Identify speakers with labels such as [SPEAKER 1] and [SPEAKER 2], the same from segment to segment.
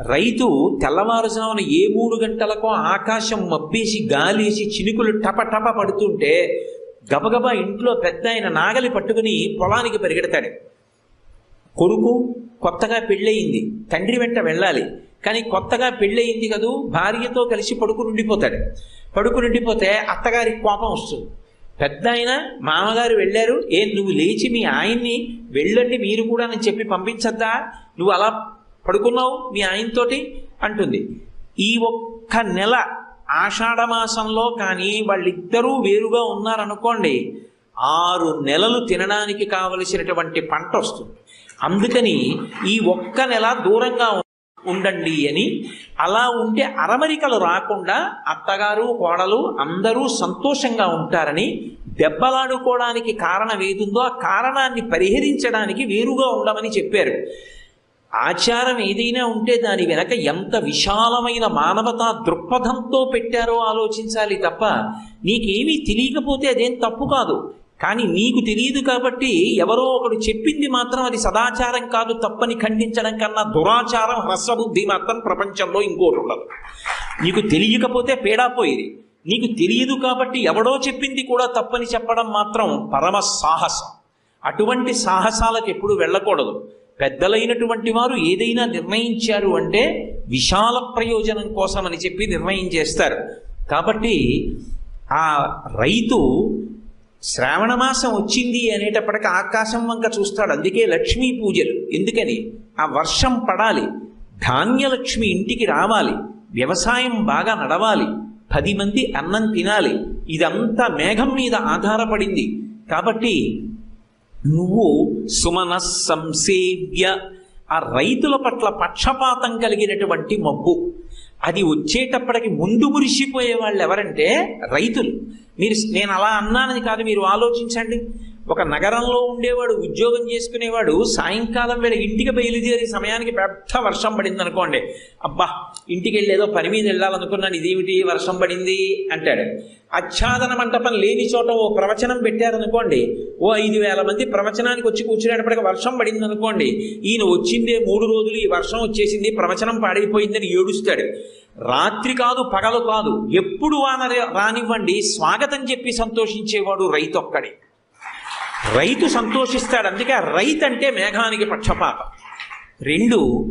[SPEAKER 1] రైతు తెల్లవారుజామున ఏ మూడు గంటలకో ఆకాశం మబ్బేసి గాలేసి చినుకులు టప టప పడుతుంటే గబగబా ఇంట్లో పెద్ద ఆయన నాగలి పట్టుకుని పొలానికి పరిగెడతాడు. కొడుకు కొత్తగా పెళ్ళయింది తండ్రి వెంట వెళ్ళాలి. కానీ కొత్తగా పెళ్ళయింది కదూ భార్యతో కలిసి పడుకుని ఉండిపోతాడు పడుకుని ఉండిపోతే అత్తగారికి కోపం వస్తుంది. పెద్ద ఆయన మామగారు వెళ్ళారు ఏ నువ్వు లేచి మీ ఆయన్ని వెళ్ళండి మీరు కూడా అని చెప్పి పంపించద్దా? నువ్వు అలా పడుకున్నావు మీ ఆయనతోటి అంటుంది. ఈ ఒక్క నెల ఆషాఢమాసంలో కానీ వాళ్ళిద్దరూ వేరుగా ఉన్నారనుకోండి ఆరు నెలలు తినడానికి కావలసినటువంటి పంట వస్తుంది. అందుకని ఈ ఒక్క నెల దూరంగా ఉండండి అని అలా ఉంటే అరమరికలు రాకుండా అత్తగారు కోడలు అందరూ సంతోషంగా ఉంటారని దెబ్బలాడుకోవడానికి కారణం ఏదుందో ఆ కారణాన్ని పరిహరించడానికి వేరుగా ఉండమని చెప్పారు. ఆచారం ఏదైనా ఉంటే దాని వెనక ఎంత విశాలమైన మానవతా దృక్పథంతో పెట్టారో ఆలోచించాలి తప్ప నీకేమీ తెలియకపోతే అదేం తప్పు కాదు. కానీ నీకు తెలియదు కాబట్టి ఎవరో ఒకడు చెప్పింది మాత్రం అది సదాచారం కాదు తప్పని ఖండించడం కన్నా దురాచారం హ్రస్వబుద్ధి మాత్రం ప్రపంచంలో ఇంకోటి ఉండదు. నీకు తెలియకపోతే పేడాపోయేది నీకు తెలియదు కాబట్టి ఎవడో చెప్పింది కూడా తప్పని చెప్పడం మాత్రం పరమ సాహసం. అటువంటి సాహసాలకు ఎప్పుడు వెళ్ళకూడదు. పెద్దలైనటువంటి వారు ఏదైనా నిర్ణయించారు అంటే విశాల ప్రయోజనం కోసం అని చెప్పి నిర్ణయం చేస్తారు. కాబట్టి ఆ రైతు శ్రావణ మాసం వచ్చింది అనేటప్పటికీ ఆకాశం వంక చూస్తాడు. అందుకే లక్ష్మీ పూజలు. ఎందుకని? ఆ వర్షం పడాలి. ధాన్యలక్ష్మి ఇంటికి రావాలి. వ్యవసాయం బాగా నడవాలి. పది మంది అన్నం తినాలి. ఇదంతా మేఘం మీద ఆధారపడింది. కాబట్టి నువ్వు సుమన సంసేవ్య ఆ రైతుల పట్ల పక్షపాతం కలిగినటువంటి మబ్బు. అది వచ్చేటప్పటికి ముందు మురిసిపోయే వాళ్ళు ఎవరంటే రైతులు. మీరు నేను అలా అన్నానని కాదు మీరు ఆలోచించండి. ఒక నగరంలో ఉండేవాడు ఉద్యోగం చేసుకునేవాడు సాయంకాలం వేళ ఇంటికి బయలుదేరే సమయానికి పెద్ద వర్షం పడింది అనుకోండి. అబ్బా ఇంటికి వెళ్ళేదో పని మీద వెళ్ళాలనుకున్నాను ఇదేమిటి వర్షం పడింది? అంటాడు. ఆచ్ఛాదన మంటపం లేని చోట ఓ ప్రవచనం పెట్టారనుకోండి. ఓ ఐదు వేల మంది ప్రవచనానికి వచ్చి కూర్చునేటప్పటికి వర్షం పడింది అనుకోండి. ఈయన వచ్చిందే మూడు రోజులు ఈ వర్షం వచ్చేసింది ప్రవచనం పాడైపోయిందని ఏడుస్తాడు. రాత్రి కాదు పగలు కాదు ఎప్పుడు వాన రానివ్వండి స్వాగతం చెప్పి సంతోషించేవాడు రైతు ఒక్కడే రైతు సంతోషిస్తాడు. అందుకే రైతు అంటే మేఘానికి పక్షపాతం. రెండు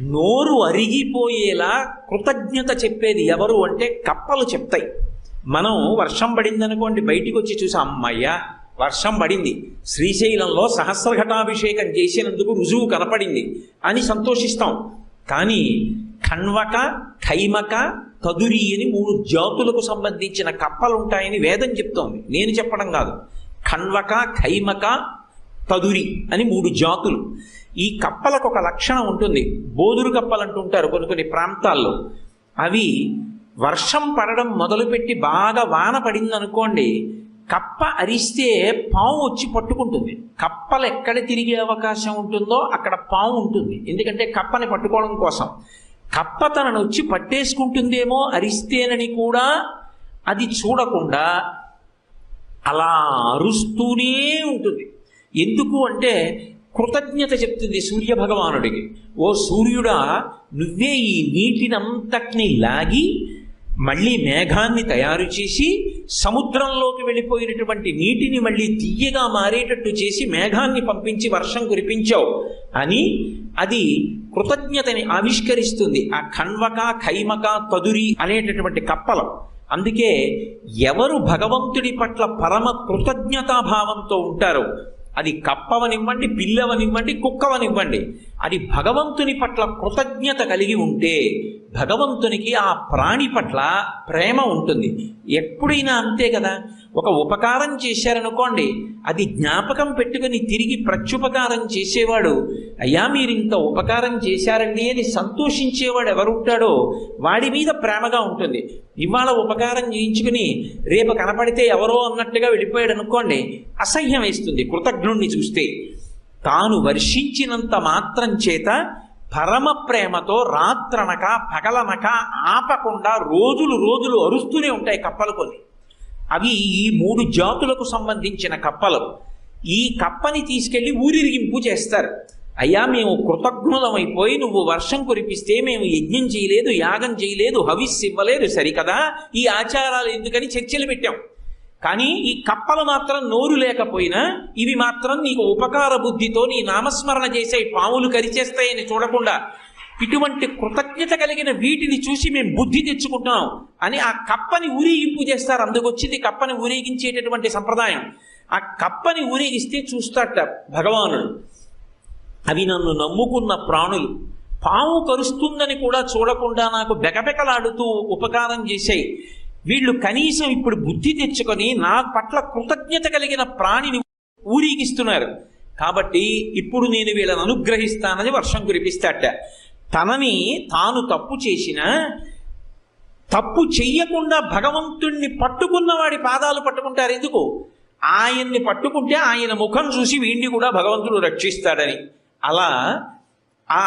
[SPEAKER 1] నోరు అరిగిపోయేలా కృతజ్ఞత చెప్పేది ఎవరు అంటే కప్పలు చెప్తాయి. మనం వర్షం పడిందనుకోండి బయటికి వచ్చి చూసాం అమ్మయ్య వర్షం పడింది. శ్రీశైలంలో సహస్రఘటాభిషేకం చేసినందుకు రుజువు కనపడింది అని సంతోషిస్తాం. కానీ కణ్వక ఖైమక కదురి అని మూడు జాతులకు సంబంధించిన కప్పలు ఉంటాయని వేదం చెప్తోంది. నేను చెప్పడం కాదు. కన్వక ఖైమక తదురి అని మూడు జాతులు. ఈ కప్పలకు ఒక లక్షణం ఉంటుంది. బోదురు కప్పలు అంటుంటారు కొన్ని కొన్ని ప్రాంతాల్లో. అవి వర్షం పడడం మొదలుపెట్టి బాగా వాన పడింది అనుకోండి కప్ప అరిస్తే పాము వచ్చి పట్టుకుంటుంది. కప్పలు ఎక్కడ తిరిగే అవకాశం ఉంటుందో అక్కడ పాము ఉంటుంది. ఎందుకంటే కప్పని పట్టుకోవడం కోసం. కప్ప తనను వచ్చి పట్టేసుకుంటుందేమో అరిస్తేనని కూడా అది చూడకుండా అలా అరుస్తూనే ఉంటుంది. ఎందుకు అంటే కృతజ్ఞత చెప్తుంది సూర్య భగవానుడికి ఓ సూర్యుడా నువ్వే ఈ నీటినంతటిని లాగి మళ్ళీ మేఘాన్ని తయారు చేసి సముద్రంలోకి వెళ్ళిపోయినటువంటి నీటిని మళ్ళీ తీయగా మారేటట్టు చేసి మేఘాన్ని పంపించి వర్షం కురిపించావు అని అది కృతజ్ఞతని ఆవిష్కరిస్తుంది. ఆ కణ్వక ఖైమక తదురి అనేటటువంటి కప్పలం. అందుకే ఎవరు భగవంతుడి పట్ల పరమ కృతజ్ఞతాభావంతో ఉంటారో అది కప్పవనివ్వండి పిల్లవనివ్వండి కుక్కవనివ్వండి. అది భగవంతుని పట్ల కృతజ్ఞత కలిగి ఉంటే భగవంతునికి ఆ ప్రాణి పట్ల ప్రేమ ఉంటుంది. ఎప్పుడైనా అంతే కదా? ఒక ఉపకారం చేశారనుకోండి అది జ్ఞాపకం పెట్టుకుని తిరిగి ప్రత్యుపకారం చేసేవాడు అయ్యా మీరు ఇంత ఉపకారం చేశారండి అని సంతోషించేవాడు ఎవరుంటాడో వాడి మీద ప్రేమగా ఉంటుంది. ఇవాళ ఉపకారం చేయించుకుని రేపు కనపడితే ఎవరో అన్నట్టుగా వెళ్ళిపోయాడు అనుకోండి అసహ్యం వేస్తుంది కృతజ్ఞుణ్ణి చూస్తే. తాను వర్షించినంత మాత్రం చేత పరమ ప్రేమతో రాత్రనక పగలనక ఆపకుండా రోజులు రోజులు అరుస్తూనే ఉంటాయి కప్పలు కొన్ని. అవి ఈ మూడు జాతులకు సంబంధించిన కప్పలు. ఈ కప్పని తీసుకెళ్ళి ఊరిరిగింపు చేస్తారు. అయ్యా మేము కృతజ్ఞులమైపోయి నువ్వు వర్షం కురిపిస్తే మేము యజ్ఞం చేయలేదు యాగం చేయలేదు హవిస్సు ఇవ్వలేదు సరికదా? ఈ ఆచారాలు ఎందుకని చర్చలు పెట్టాం? కానీ ఈ కప్పలు మాత్రం నోరు లేకపోయినా ఇవి మాత్రం నీకు ఉపకార బుద్ధితో నీ నామస్మరణ చేసే పాములు కరిచేస్తాయని చూడకుండా ఇటువంటి కృతజ్ఞత కలిగిన వీటిని చూసి మేము బుద్ధి తెచ్చుకుంటున్నాం అని ఆ కప్పని ఊరేగింపు చేస్తారు. అందుకొచ్చింది కప్పని ఊరేగించేటటువంటి సంప్రదాయం. ఆ కప్పని ఊరేగిస్తే చూస్తాట భగవానుడు. అవి నన్ను నమ్ముకున్న ప్రాణులు. పాము కరుస్తుందని కూడా చూడకుండా నాకు బెకబెకలాడుతూ ఉపకారం చేశాయి. వీళ్ళు కనీసం ఇప్పుడు బుద్ధి తెచ్చుకొని నా పట్ల కృతజ్ఞత కలిగిన ప్రాణిని ఊరికిస్తున్నారు. కాబట్టి ఇప్పుడు నేను వీళ్ళని అనుగ్రహిస్తానని వర్షం కురిపిస్తాట తనని తాను తప్పు చేసిన తప్పు చెయ్యకుండా భగవంతుణ్ణి పట్టుకున్న వాడి పాదాలు పట్టుకుంటారు ఎందుకు? ఆయన్ని పట్టుకుంటే ఆయన ముఖం చూసి వీణ్ణి కూడా భగవంతుడు రక్షిస్తాడని. అలా ఆ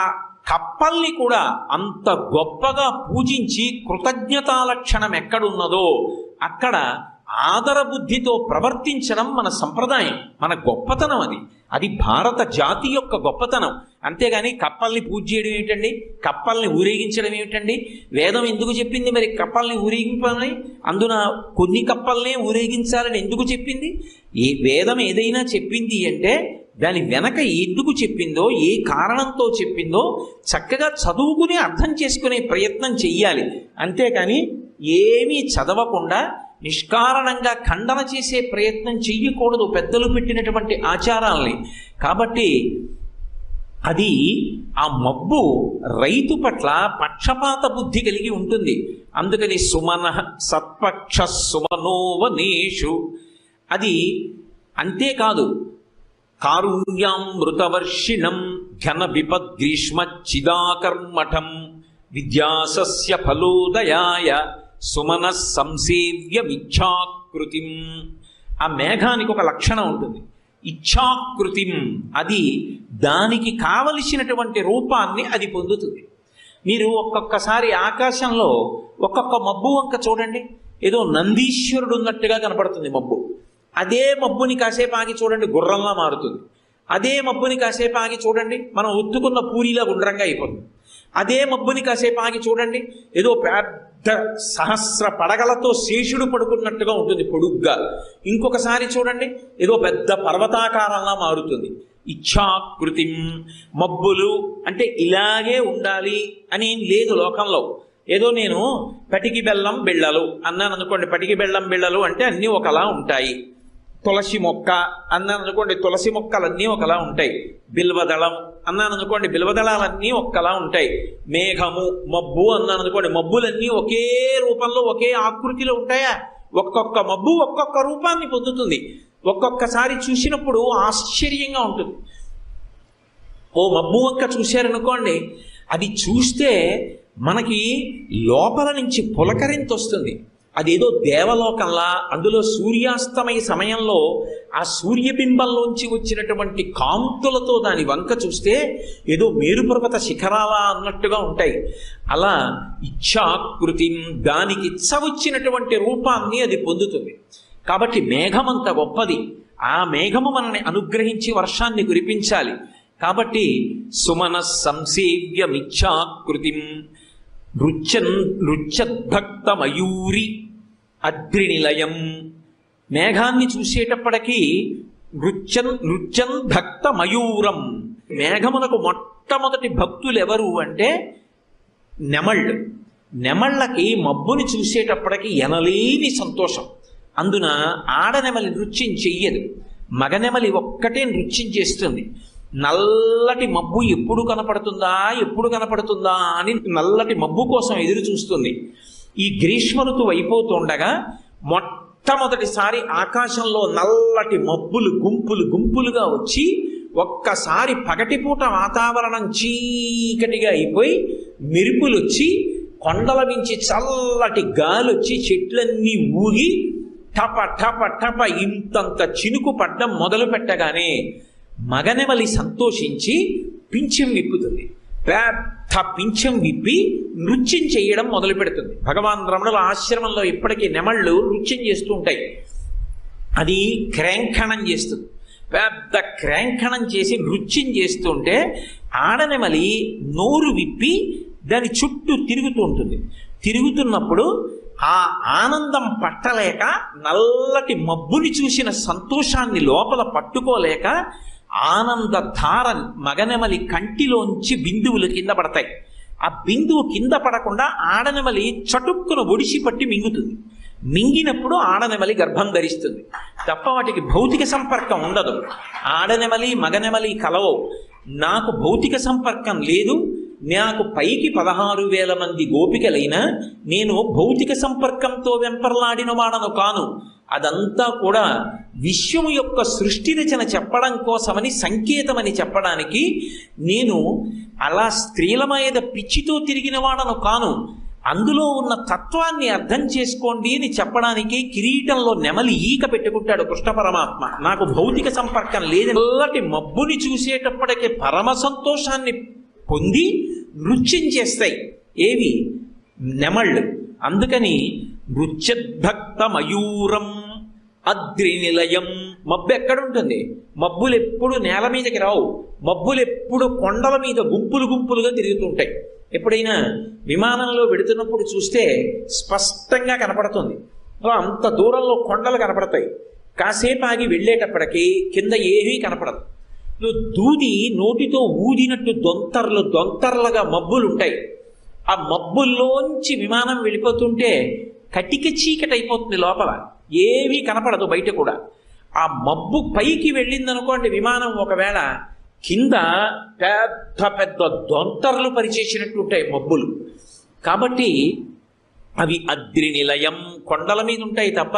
[SPEAKER 1] కప్పల్ని కూడా అంత గొప్పగా పూజించి కృతజ్ఞతా లక్షణం ఎక్కడున్నదో అక్కడ ఆదర బుద్ధితో ప్రవర్తించడం మన సంప్రదాయం మన గొప్పతనం అది. అది భారత జాతి యొక్క గొప్పతనం. అంతేగాని కప్పల్ని పూజ చేయడం ఏమిటండి? కప్పల్ని ఊరేగించడం ఏమిటండి? వేదం ఎందుకు చెప్పింది మరి? కప్పల్ని ఊరేగింపని అందున కొన్ని కప్పల్నే ఊరేగించాలని ఎందుకు చెప్పింది? ఏ వేదం ఏదైనా చెప్పింది అంటే దాని వెనక ఎందుకు చెప్పిందో ఏ కారణంతో చెప్పిందో చక్కగా చదువుకుని అర్థం చేసుకునే ప్రయత్నం చెయ్యాలి. అంతేకాని ఏమీ చదవకుండా నిష్కారణంగా ఖండన చేసే ప్రయత్నం చెయ్యకూడదు పెద్దలు పెట్టినటువంటి ఆచారాల్ని. కాబట్టి అది ఆ మబ్బు రైతు పట్ల పక్షపాత బుద్ధి కలిగి ఉంటుంది. అందుకని సుమన సత్పక్ష సుమనోవనేషు. అది అంతేకాదు కారుణ్యామృతవర్షిణం ఘన విపద్గ్రీష్మ చిదాకర్మఠం విద్యాసస్య ఫలోదయాయ సుమన సంసేవ్య సంసేవ్యమిచ్ఛాకృతిం ఆ మేఘానికి ఒక లక్షణం ఉంటుంది. ఇచ్ఛాకృతిం అది దానికి కావలసినటువంటి రూపాన్ని అది పొందుతుంది. మీరు ఒక్కొక్కసారి ఆకాశంలో ఒక్కొక్క మబ్బు వంక చూడండి. ఏదో నందీశ్వరుడు ఉన్నట్టుగా కనపడుతుంది మబ్బు. అదే మబ్బుని కాసేపు ఆగి చూడండి గుర్రంలా మారుతుంది. అదే మబ్బుని కాసేపు ఆగి చూడండి మనం ఒత్తుకున్న పూరిలా గుండ్రంగా అయిపోతుంది. అదే మబ్బుని కాసేపు ఆగి చూడండి ఏదో పెద్ద సహస్ర పడగలతో శేషుడు పడుకున్నట్టుగా ఉంటుంది పొడుగ్గా. ఇంకొకసారి చూడండి ఏదో పెద్ద పర్వతాకారంలా మారుతుంది. ఇచ్ఛాకృతి మబ్బులు అంటే ఇలాగే ఉండాలి అని లేదు లోకంలో. ఏదో నేను పటికి బెల్లం బిళ్ళలు అన్నాను అనుకోండి పటికి బెల్లం బిళ్ళలు అంటే అన్నీ ఒకలా ఉంటాయి. తులసి మొక్క అన్నాను అనుకోండి తులసి మొక్కలన్నీ ఒకలా ఉంటాయి. బిల్వదళం అన్నాను అనుకోండి బిల్వదళాలన్నీ ఒక్కలా ఉంటాయి. మేఘము మబ్బు అన్నాను అనుకోండి మబ్బులన్నీ ఒకే రూపంలో ఒకే ఆకృతిలో ఉంటాయా? ఒక్కొక్క మబ్బు ఒక్కొక్క రూపాన్ని పొందుతుంది. ఒక్కొక్కసారి చూసినప్పుడు ఆశ్చర్యంగా ఉంటుంది. ఓ మబ్బు వంక చూశారనుకోండి అది చూస్తే మనకి లోపల నుంచి పులకరింత వస్తుంది అదేదో దేవలోకంలా అందులో సూర్యాస్తమయ సమయంలో ఆ సూర్యబింబంలోంచి వచ్చినటువంటి కాంతులతో దాని వంక చూస్తే ఏదో మేరుపర్వత శిఖరాలా అన్నట్టుగా ఉంటాయి. అలా ఇచ్ఛాకృతి దానికి ఇచ్చ వచ్చినటువంటి రూపాన్ని అది పొందుతుంది. కాబట్టి మేఘమంత గొప్పది. ఆ మేఘము మనల్ని అనుగ్రహించి వర్షాన్ని కురిపించాలి. కాబట్టి సుమన సంసేవ్యమిచ్ఛాకృతిం నృత్య నృత్యద్భక్త మయూరి అద్రినిలయం మేఘాన్ని చూసేటప్పటికీ నృత్యం నృత్యం భక్త మయూరం మేఘమునకు మొట్టమొదటి భక్తులు ఎవరు అంటే నెమళ్ళు. నెమళ్ళకి మబ్బుని చూసేటప్పటికి ఎనలేని సంతోషం. అందున ఆడనెమలి నృత్యం చెయ్యదు. మగనెమలి ఒక్కటే నృత్యం చేస్తుంది. నల్లటి మబ్బు ఎప్పుడు కనపడుతుందా ఎప్పుడు కనపడుతుందా అని నల్లటి మబ్బు కోసం ఎదురు చూస్తుంది. ఈ గ్రీష్మ ఋతువు అయిపోతుండగా మొట్టమొదటిసారి ఆకాశంలో నల్లటి మబ్బులు గుంపులు గుంపులుగా వచ్చి ఒక్కసారి పగటిపూట వాతావరణం చీకటిగా అయిపోయి మెరుపులు వచ్చి కొండల నుంచి చల్లటి గాలి వచ్చి చెట్లన్నీ ఊగి టప టప టప ఇంతంత చినుకు పడ్డం మొదలు పెట్టగానే మగనెమలి సంతోషించి పింఛం విప్పుతుంది. పెద్ద పింఛం విప్పి నృత్యం చేయడం మొదలు పెడుతుంది. భగవాన్ రమణుల ఆశ్రమంలో ఇప్పటికీ నెమళ్ళు నృత్యం చేస్తూ ఉంటాయి. అది క్రేంఖణం చేస్తుంది. పెద్ద క్రేంఖణం చేసి నృత్యం చేస్తుంటే ఆడనెమలి నోరు విప్పి దాని చుట్టూ తిరుగుతూ ఉంటుంది. తిరుగుతున్నప్పుడు ఆ ఆనందం పట్టలేక నల్లటి మబ్బుని చూసిన సంతోషాన్ని లోపల పట్టుకోలేక ఆనంద ధార మగనెమలి కంటిలోంచి బిందువులు కింద పడతాయి. ఆ బిందువు కింద పడకుండా ఆడనెమలి చటుక్కున ఒడిసి పట్టి మింగుతుంది. మింగినప్పుడు ఆడనెమలి గర్భం ధరిస్తుంది. తప్ప వాటికి భౌతిక సంపర్కం ఉండదు. ఆడనెమలి మగనెమలి కలవవు. నాకు భౌతిక సంపర్కం లేదు. నాకు పైకి పదహారు వేల మంది గోపికలైనా నేను భౌతిక సంపర్కంతో వెంపర్లాడిన వాడను కాను. అదంతా కూడా విశ్వం యొక్క సృష్టి రచన చెప్పడం కోసమని సంకేతమని చెప్పడానికి నేను అలా స్త్రీల మీద పిచ్చితో తిరిగిన వాడను కాను. అందులో ఉన్న తత్వాన్ని అర్థం చేసుకోండి అని చెప్పడానికి కిరీటంలో నెమలి ఈక పెట్టుకుంటాడు కృష్ణ పరమాత్మ. నాకు భౌతిక సంపర్కం లేదు నల్లటి మబ్బుని చూసేటప్పటికి పరమ సంతోషాన్ని పొంది నృత్యం చేస్తాయి. ఏవి? నెమళ్ళు. అందుకని నృత్యద్భక్త మయూరం అగ్రి నిలయం మబ్బు ఎక్కడుంటుంది? మబ్బులు ఎప్పుడు నేల మీదకి రావు. మబ్బులు ఎప్పుడు కొండల మీద గుంపులు గుంపులుగా తిరుగుతుంటాయి. ఎప్పుడైనా విమానంలో వెడుతున్నప్పుడు చూస్తే స్పష్టంగా కనపడుతుంది. అంత దూరంలో కొండలు కనపడతాయి. కాసేపు ఆగి వెళ్ళేటప్పటికి కింద ఏమీ కనపడదు. నువ్వు దూది నోటితో ఊదినట్టు దొంతర్లు దొంతర్లుగా మబ్బులు ఉంటాయి ఆ మబ్బుల్లోంచి విమానం వెళ్ళిపోతుంటే కటిక చీకటి అయిపోతుంది లోపల. ఏమీ కనపడదు బయట కూడా. ఆ మబ్బు పైకి వెళ్ళిందనుకోండి విమానం ఒకవేళ కింద పెద్ద పెద్ద దొంతర్లు పరిచేసినట్టు ఉంటాయి మబ్బులు. కాబట్టి అవి అద్రి నిలయం కొండల మీద ఉంటాయి తప్ప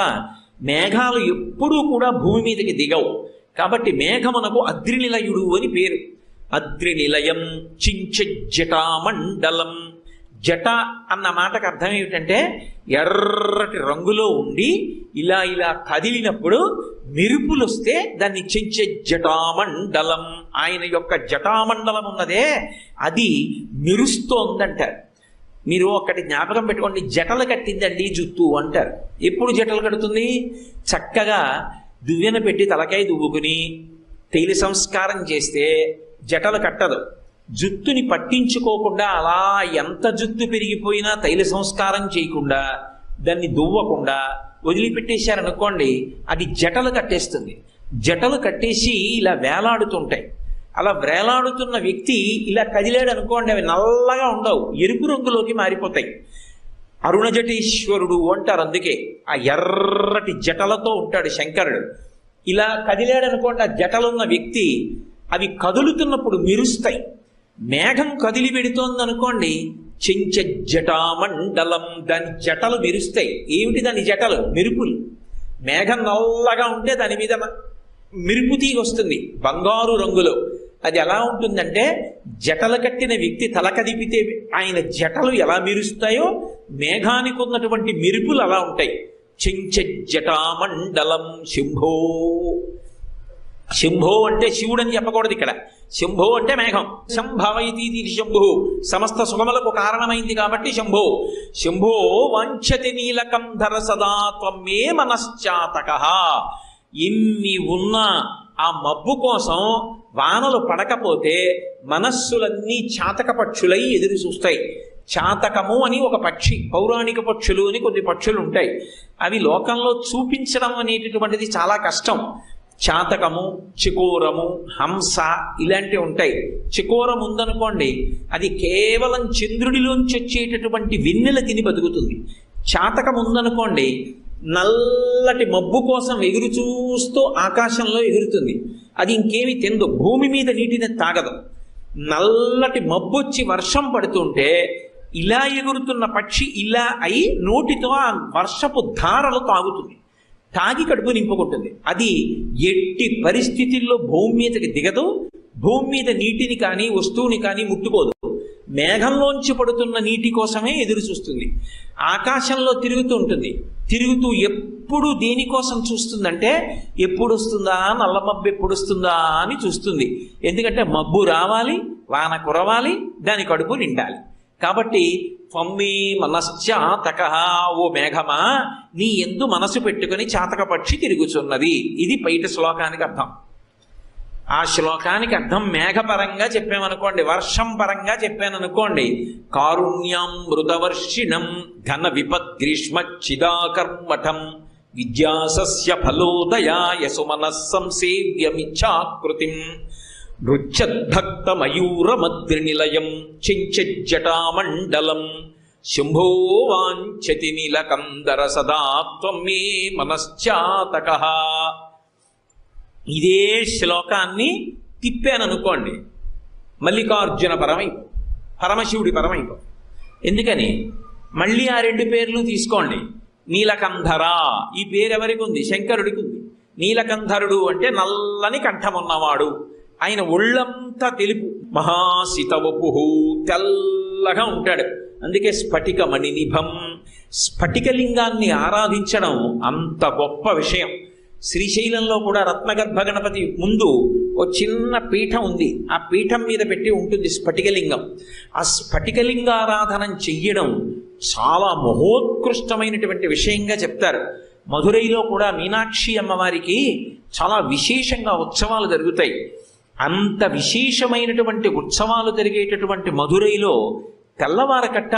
[SPEAKER 1] మేఘాలు ఎప్పుడూ కూడా భూమి మీదకి దిగవు. కాబట్టి మేఘమునకు అద్రి నిలయుడు అని పేరు. అద్రి నిలయం చించ మండలం జట అన్న మాటకు అర్థం ఏమిటంటే ఎర్రటి రంగులో ఉండి ఇలా ఇలా కదిలినప్పుడు మెరుపులు వస్తే దాన్ని చెంచే జటామండలం. ఆయన యొక్క జటామండలం ఉన్నదే అది మెరుస్తోందంటారు. మీరు ఒకటి జ్ఞాపకం పెట్టుకోండి జటలు కట్టిందండి జుత్తు అంటారు. ఎప్పుడు జటలు కడుతుంది? చక్కగా దువ్వెన పెట్టి తలకాయ దువ్వుకుని తేలి సంస్కారం చేస్తే జటలు కట్టదు. జుత్తుని పట్టించుకోకుండా అలా ఎంత జుత్తు పెరిగిపోయినా తైల సంస్కారం చేయకుండా దాన్ని దువ్వకుండా వదిలిపెట్టేశారనుకోండి అది జటలు కట్టేస్తుంది. జటలు కట్టేసి ఇలా వేలాడుతుంటాయి. అలా వేలాడుతున్న వ్యక్తి ఇలా కదిలాడు అనుకోండి అవి నల్లగా ఉండవు ఎరుపు రంగులోకి మారిపోతాయి. అరుణజటేశ్వరుడు అంటారు అందుకే ఆ ఎర్రటి జటలతో ఉంటాడు శంకరుడు. ఇలా కదిలాడు అనుకోండి ఆ జటలున్న వ్యక్తి అవి కదులుతున్నప్పుడు మెరుస్తాయి. మేఘం కదిలి పెడుతోంది అనుకోండి చెంచ జటామండలం దాని జటలు మెరుస్తాయి. ఏమిటి దాని జటలు? మెరుపులు. మేఘం నల్లగా ఉంటే దాని మీద మెరుపు తీగి వస్తుంది బంగారు రంగులో. అది ఎలా ఉంటుందంటే జటలు కట్టిన వ్యక్తి తల కదిపితే ఆయన జటలు ఎలా మెరుస్తాయో మేఘానికి ఉన్నటువంటి మెరుపులు అలా ఉంటాయి. చెంచ జటామండలం శంభో. శంభో అంటే శివుడు అని చెప్పకూడదు ఇక్కడ. శంభో అంటే మేఘం. శంభవైతీతి శంభు. సమస్త సుగములకు కారణమైంది కాబట్టి శంభో. శంభో వాంఛతి నీలకంధర సదా త్వమే మనశ్చాతక. ఇన్ని ఉన్న ఆ మబ్బు కోసం వానలు పడకపోతే మనస్సులన్నీ చాతక పక్షులై ఎదురు చూస్తాయి. చాతకము అని ఒక పక్షి పౌరాణిక పక్షులు అని కొన్ని పక్షులు ఉంటాయి అవి లోకంలో చూపించడం అనేటటువంటిది చాలా కష్టం. చాతకము చికోరము హంస ఇలాంటివి ఉంటాయి. చికోరం ఉందనుకోండి అది కేవలం చంద్రుడిలోంచి వచ్చేటటువంటి వెన్నెల తిని బతుకుతుంది. చాతకం ఉందనుకోండి నల్లటి మబ్బు కోసం ఎగురు చూస్తూ ఆకాశంలో ఎగురుతుంది. అది ఇంకేమి తిందు భూమి మీద నీటిని తాగదు. నల్లటి మబ్బు వచ్చి వర్షం పడుతుంటే ఇలా ఎగురుతున్న పక్షి ఇలా అయి నోటితో ఆ వర్షపు ధారలు తాగుతుంది. తాగి కడుపు నింపుకుంటుంది. అది ఎట్టి పరిస్థితుల్లో భూమి మీదకి దిగదు భూమి మీద నీటిని కానీ వస్తువుని కానీ ముట్టుకోదు. మేఘంలోంచి పడుతున్న నీటి కోసమే ఎదురు చూస్తుంది. ఆకాశంలో తిరుగుతూ ఉంటుంది. తిరుగుతూ ఎప్పుడు దేనికోసం చూస్తుందంటే ఎప్పుడు వస్తుందా నల్ల మబ్బు ఎప్పుడు వస్తుందా అని చూస్తుంది. ఎందుకంటే మబ్బు రావాలి వాన కురవాలి దాని కడుపు నిండాలి. కాబట్టి ఫమ్మి మనశ్చ తకహ ఓ మేఘమా నీ ఎందు మనసు పెట్టుకుని చాతక పక్షి తిరుగుచున్నది. ఇది పైట శ్లోకానికి అర్థం. ఆ శ్లోకానికి అర్థం మేఘపరంగా చెప్పామనుకోండి వర్షం పరంగా చెప్పాననుకోండి కారుణ్యం మృతవర్షిణం ఘన విపద్గ్రీష్మచ్చిదాకర్మఠం విద్యాసస్య ఫలోదయా సుమనః సంసేవ్యమిచ్ఛాకృతిం నృత్యద్భక్తమయూరమద్రినిలయం చించజ్జటామండలం శంభో వాంఛతి నీలకందర సదా త్వం మే మనశ్చాతక. ఇదే శ్లోకాన్ని తిప్పాననుకోండి మల్లికార్జున పరమైపో పరమశివుడి పరమైపో ఎందుకని? మళ్ళీ ఆ రెండు పేర్లు తీసుకోండి. నీలకంధర ఈ పేరు ఎవరికి ఉంది? శంకరుడికి ఉంది. నీలకంధరుడు అంటే నల్లని కంఠమున్నవాడు. ఉన్నవాడు ఆయన ఒళ్ళంతా తెలుపు. మహాసితవపు తెల్లగా ఉంటాడు. అందుకే స్ఫటిక మణినిభం స్ఫటికలింగాన్ని ఆరాధించడం అంత గొప్ప విషయం. శ్రీశైలంలో కూడా రత్నగర్భ గణపతి ముందు ఓ చిన్న పీఠం ఉంది. ఆ పీఠం మీద పెట్టి ఉంటుంది స్ఫటికలింగం. ఆ స్ఫటికలింగారాధనం చెయ్యడం చాలా మహోత్కృష్టమైనటువంటి విషయంగా చెప్తారు. మధురైలో కూడా మీనాక్షి అమ్మవారికి చాలా విశేషంగా ఉత్సవాలు జరుగుతాయి. అంత విశేషమైనటువంటి ఉత్సవాలు జరిగేటటువంటి మధురైలో తెల్లవారకట్ట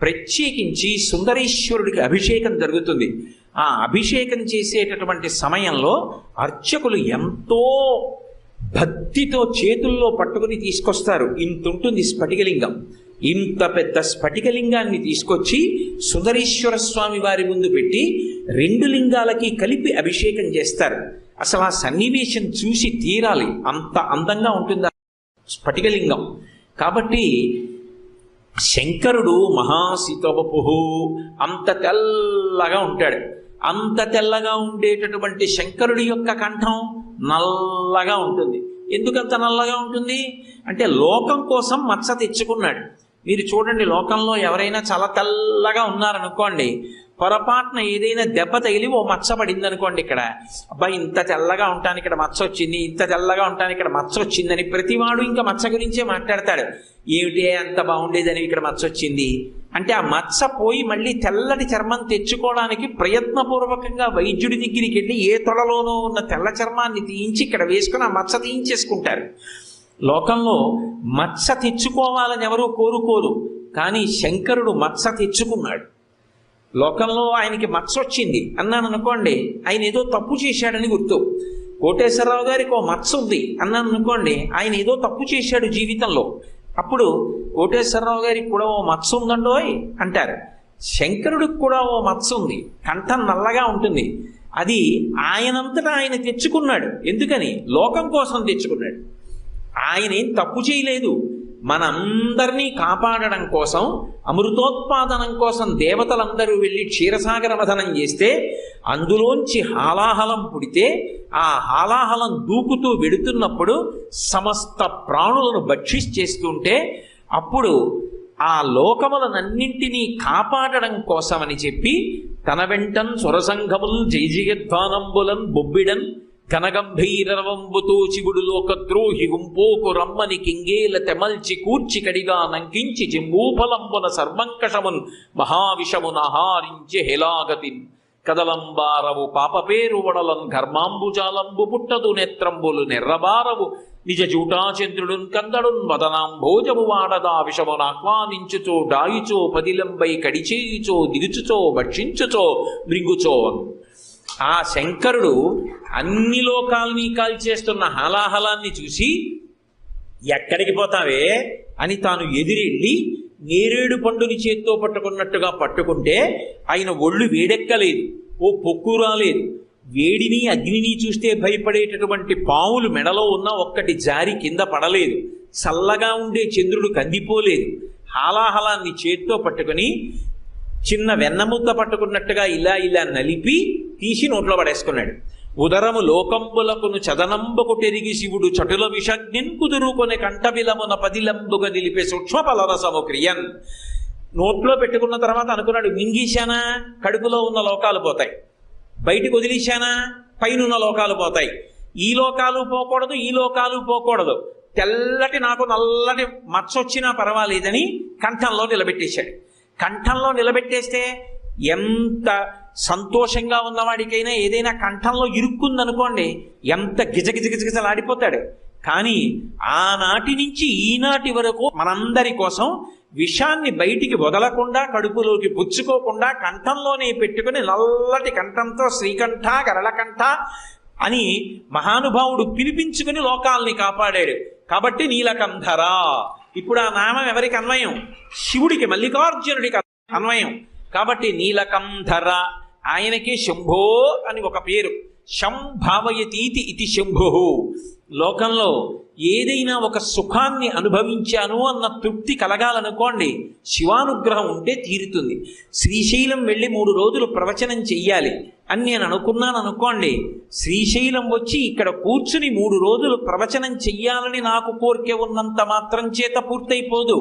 [SPEAKER 1] ప్రత్యేకించి సుందరేశ్వరుడికి అభిషేకం జరుగుతుంది. ఆ అభిషేకం చేసేటటువంటి సమయంలో అర్చకులు ఎంతో భక్తితో చేతుల్లో పట్టుకుని తీసుకొస్తారు. ఇంత ఉంటుంది స్ఫటికలింగం. ఇంత పెద్ద స్ఫటికలింగాన్ని తీసుకొచ్చి సుందరేశ్వర స్వామి వారి ముందు పెట్టి రెండు లింగాలకి కలిపి అభిషేకం చేస్తారు. అసలు ఆ సన్నివేశం చూసి తీరాలి. అంత అందంగా ఉంటుంది? స్ఫటికలింగం. కాబట్టి శంకరుడు మహాసితవపు అంత తెల్లగా ఉంటాడు. అంత తెల్లగా ఉండేటటువంటి శంకరుడి యొక్క కంఠం నల్లగా ఉంటుంది. ఎందుకంత నల్లగా ఉంటుంది? అంటే లోకం కోసం మచ్చ తెచ్చుకున్నాడు. మీరు చూడండి లోకంలో ఎవరైనా చాలా తెల్లగా ఉన్నారనుకోండి పొరపాటున ఏదైనా దెబ్బ తగిలి ఓ మచ్చ పడింది అనుకోండి ఇక్కడ. అబ్బాయి ఇంత తెల్లగా ఉంటాను ఇక్కడ మచ్చ వచ్చింది ఇంత తెల్లగా ఉంటాను ఇక్కడ మచ్చ వచ్చిందని ప్రతివాడు ఇంకా మచ్చ గురించే మాట్లాడతాడు. ఏమిటి అంత బాగుండేదని ఇక్కడ మచ్చ వచ్చింది? అంటే ఆ మచ్చ పోయి మళ్ళీ తెల్లటి చర్మం తెచ్చుకోవడానికి ప్రయత్నపూర్వకంగా వైద్యుడి దగ్గరికి వెళ్ళి ఏ తొలలోనో ఉన్న తెల్ల చర్మాన్ని తీయించి ఇక్కడ వేసుకుని ఆ మచ్చ తీయించేసుకుంటారు. లోకంలో మచ్చ తెచ్చుకోవాలని ఎవరూ కోరుకోరు కానీ శంకరుడు మచ్చ తెచ్చుకున్నాడు. లోకంలో ఆయనకి మచ్చ వచ్చింది. అన్నాను అనుకోండి ఆయన ఏదో తప్పు చేశాడని గుర్తు. కోటేశ్వరరావు గారికి ఓ మచ్చ ఉంది. అన్నాను అనుకోండి ఆయన ఏదో తప్పు చేశాడు జీవితంలో. అప్పుడు కోటేశ్వరరావు గారికి కూడా ఓ మచ్చ ఉందండోయ్ అంటారు. శంకరుడికి కూడా ఓ మచ్చ ఉంది. కంఠం నల్లగా ఉంటుంది. అది ఆయనంతటా ఆయన తెచ్చుకున్నాడు. ఎందుకని? లోకం కోసం తెచ్చుకున్నాడు. ఆయన ఏం తప్పు చేయలేదు. మనందరినీ కాపాడడం కోసం అమృతోత్పాదనం కోసం దేవతలందరూ వెళ్ళి క్షీరసాగర వధనం చేస్తే అందులోంచి హాలాహలం పుడితే ఆ హాలాహలం దూకుతూ వెడుతున్నప్పుడు సమస్త ప్రాణులను భక్షించేస్తుంటే అప్పుడు ఆ లోకములనన్నింటినీ కాపాడడం కోసమని చెప్పి తన వెంటన్ సురసంఘముల్ జైజయధ్వానంబులన్ బొబ్బిడన్ కనగంభీరవంబుతో శివుడు లోకద్రోహి గుంపోకు రమ్మని కింగేల తెమల్చి కూర్చి కడిగా నంకించి జింబూఫలంబున సర్వంకషమున్ మహావిషమున హారించి హెలాగతిన్ కదలంబారవు పాపపేరు వడలం ఘర్మాంబుజాలంబు పుట్టదు నేత్రంబులు నెర్రబారవు. నిజ జూటాచంద్రుడున్ కందడున్ వదనాంభోజము వాడదా విషమును ఆహ్వానించుచో డాయిచో పదిలంబై కడిచేయుచో దిగుచుచో భక్షించుచో మృంగుచో అను. ఆ శంకరుడు అన్ని లోకాలని కాల్చేస్తున్న హలాహలాన్ని చూసి ఎక్కడికి పోతావే? అని తాను ఎదిరెళ్ళి నేరేడు పండుని చేత్తో పట్టుకున్నట్టుగా పట్టుకుంటే ఆయన ఒళ్ళు వేడెక్కలేదు ఓ పొక్కు రాలేదు. వేడిని అగ్నిని చూస్తే భయపడేటటువంటి పావులు మెడలో ఉన్న ఒక్కటి జారి కింద పడలేదు. చల్లగా ఉండే చంద్రుడు కందిపోలేదు. హాలాహలాన్ని చేత్తో పట్టుకుని చిన్న వెన్నముద్ద పట్టుకున్నట్టుగా ఇలా ఇలా నలిపి తీసి నోట్లో పడేసుకున్నాడు. ఉదరము లోకంబులకును చదనంబకు పెరిగి శివుడు చటుల విషజ్ఞన్ కుదురుకొని కంఠబిలమున పదిలంబుగా నిలిపే సూక్ష్మ పలరసము క్రియన్. నోట్లో పెట్టుకున్న తర్వాత అనుకున్నాడు మింగీశానా? కడుపులో ఉన్న లోకాలు పోతాయి. బయటికి వదిలేశానా? పైనున్న లోకాలు పోతాయి. ఈ లోకాలు పోకూడదు ఈ లోకాలు పోకూడదు. తెల్లటి నాకు నల్లటి మచ్చొచ్చినా పర్వాలేదని కంఠంలో నిలబెట్టేశాడు. కంఠంలో నిలబెట్టేస్తే ఎంత సంతోషంగా ఉన్నవాడికైనా ఏదైనా కంఠంలో ఇరుక్కుందనుకోండి ఎంత గిజగిజగిజగిజలాడిపోతాడు. కానీ ఆనాటి నుంచి ఈనాటి వరకు మనందరి కోసం విషాన్ని బయటికి వదలకుండా కడుపులోకి పుచ్చుకోకుండా కంఠంలోనే పెట్టుకుని నల్లటి కంఠంతో శ్రీకంఠ గరళకంఠ అని మహానుభావుడు పిలిపించుకుని లోకాల్ని కాపాడాడు. కాబట్టి నీలకంధరా ఇప్పుడు ఆ నామం ఎవరికి అన్వయం? శివుడికి మల్లికార్జునుడికి అన్వయం. కాబట్టి నీలకంధర ఆయనకి శంభో అని ఒక పేరు. శంభావయతీతి ఇది శంభు. లోకంలో ఏదైనా ఒక సుఖాన్ని అనుభవించాను అన్న తృప్తి కలగాలనుకోండి శివానుగ్రహం ఉంటే తీరుతుంది. శ్రీశైలం వెళ్ళి మూడు రోజులు ప్రవచనం చెయ్యాలి. అని నేను అనుకున్నాను అనుకోండి. శ్రీశైలం వచ్చి ఇక్కడ కూర్చుని మూడు రోజులు ప్రవచనం చెయ్యాలని నాకు కోరిక ఉన్నంత మాత్రం చేత పూర్తయిపోదు.